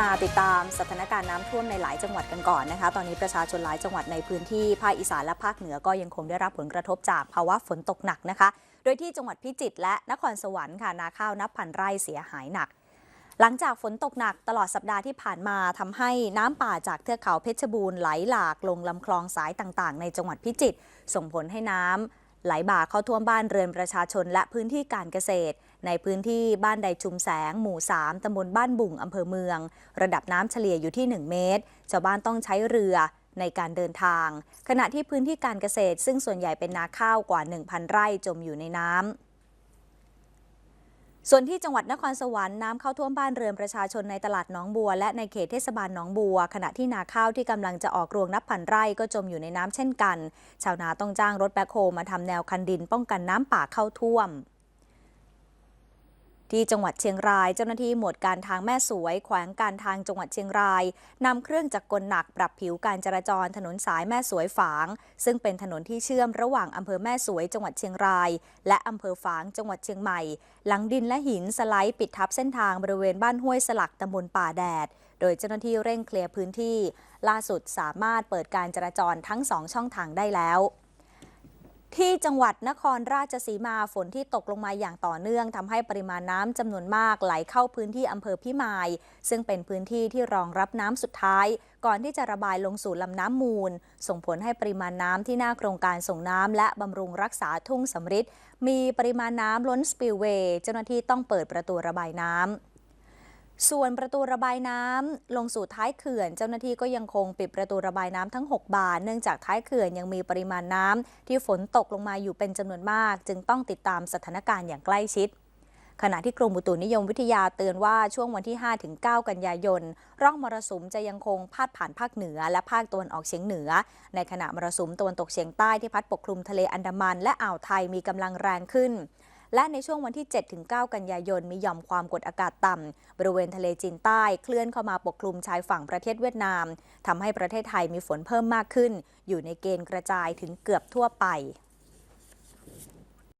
มาติดตามสถานการณ์น้ำท่วมในหลายจังหวัดกันก่อนนะคะ ตอนนี้ประชาชนหลายจังหวัดในพื้นที่ภาคอีสานและภาคเหนือก็ยังคงได้รับผลกระทบจากภาวะฝนตกหนักนะคะ โดยที่จังหวัดพิจิตรและนครสวรรค์ค่ะนาข้าวนับพันไร่เสียหายหนัก หลังจากฝนตกหนักตลอดสัปดาห์ที่ผ่านมาทำให้น้ำป่าจากเทือกเขาเพชรบูรณ์ไหลหลากลงลำคลองสายต่างๆ ในจังหวัดพิจิตรส่งผลให้น้ำไหลบ่าเข้าท่วมบ้านเรือนประชาชนและพื้นที่การเกษตร ในพื้นที่บ้านใดชุมแสง หมู่ 3 ตำบลบ้านบุ่ง อำเภอเมือง ระดับน้ำเฉลี่ยอยู่ที่ 1 เมตร ชาวบ้านต้องใช้เรือในการเดินทาง ขณะที่พื้นที่การเกษตร ซึ่งส่วนใหญ่เป็นนาข้าวกว่า 1,000 ไร่จมอยู่ในน้ำส่วนที่จังหวัดนครสวรรค์น้ำเข้าท่วมบ้านเรือนประชาชนในตลาดหนองบัว และในเขตเทศบาลหนองบัว ขณะที่นาข้าวที่กำลังจะออกรวงนับพันไร่ก็จมอยู่ในน้ำเช่นกัน ชาวนาต้องจ้างรถแบ็คโฮมาทำแนวคันดินป้องกันน้ำป่าเข้าท่วม ที่จังหวัดเชียงราย เจ้าหน้าที่หมวดการทางแม่สวย แขวงการทางจังหวัดเชียงรายนำเครื่องจักรกลหนักปรับผิวการจราจรถนนสายแม่สวยฝาง ซึ่งเป็นถนนที่เชื่อมระหว่างอำเภอแม่สวยจังหวัดเชียงราย และอำเภอฝางจังหวัดเชียงใหม่ หลังดินและหินสไลด์ปิดทับเส้นทางบริเวณบ้านห้วยสลักตำบลป่าแดด โดยเจ้าหน้าที่เร่งเคลียร์พื้นที่ ล่าสุดสามารถเปิดการจราจรทั้งสองช่องทางได้แล้ว ที่จังหวัดนครราชสีมาฝนที่ตกลงมาอย่างต่อเนื่องทำให้ปริมาณน้ำจำนวนมากไหลเข้าพื้นที่อำเภอพิมาย ซึ่งเป็นพื้นที่ที่รองรับน้ำสุดท้าย ก่อนที่จะระบายลงสู่ลำน้ำมูล ส่งผลให้ปริมาณน้ำที่หน้าโครงการส่งน้ำและบำรุงรักษาทุ่งสำริดมีปริมาณน้ำล้นสปิลเวย์เจ้าหน้าที่ต้องเปิดประตูระบายน้ำ ส่วนประตูระบายน้ำลงสู่ท้ายเขื่อน เจ้าหน้าที่ก็ยังคงปิดประตูระบายน้ำทั้ง 6 บาน เนื่องจากท้ายเขื่อนยังมีปริมาณน้ำที่ฝนตกลงมาอยู่เป็นจำนวนมาก จึงต้องติดตามสถานการณ์อย่างใกล้ชิด ขณะที่กรมอุตุนิยมวิทยาเตือนว่าช่วงวันที่ 5-9 กันยายน ร่องมรสุมจะยังคงพาดผ่านภาคเหนือ และภาคตะวันออกเฉียงเหนือ ในขณะมรสุมตะวันตกเฉียงใต้ที่พัดปกคลุมทะเลอันดามัน และอ่าวไทยมีกำลังแรงขึ้น และในช่วงวันที่ 7-9 กันยายน มีหย่อมความกดอากาศต่ำบริเวณทะเลจีนใต้เคลื่อนเข้ามาปกคลุมชายฝั่งประเทศเวียดนาม ทำให้ประเทศไทยมีฝนเพิ่มมากขึ้น อยู่ในเกณฑ์กระจายถึงเกือบทั่วไป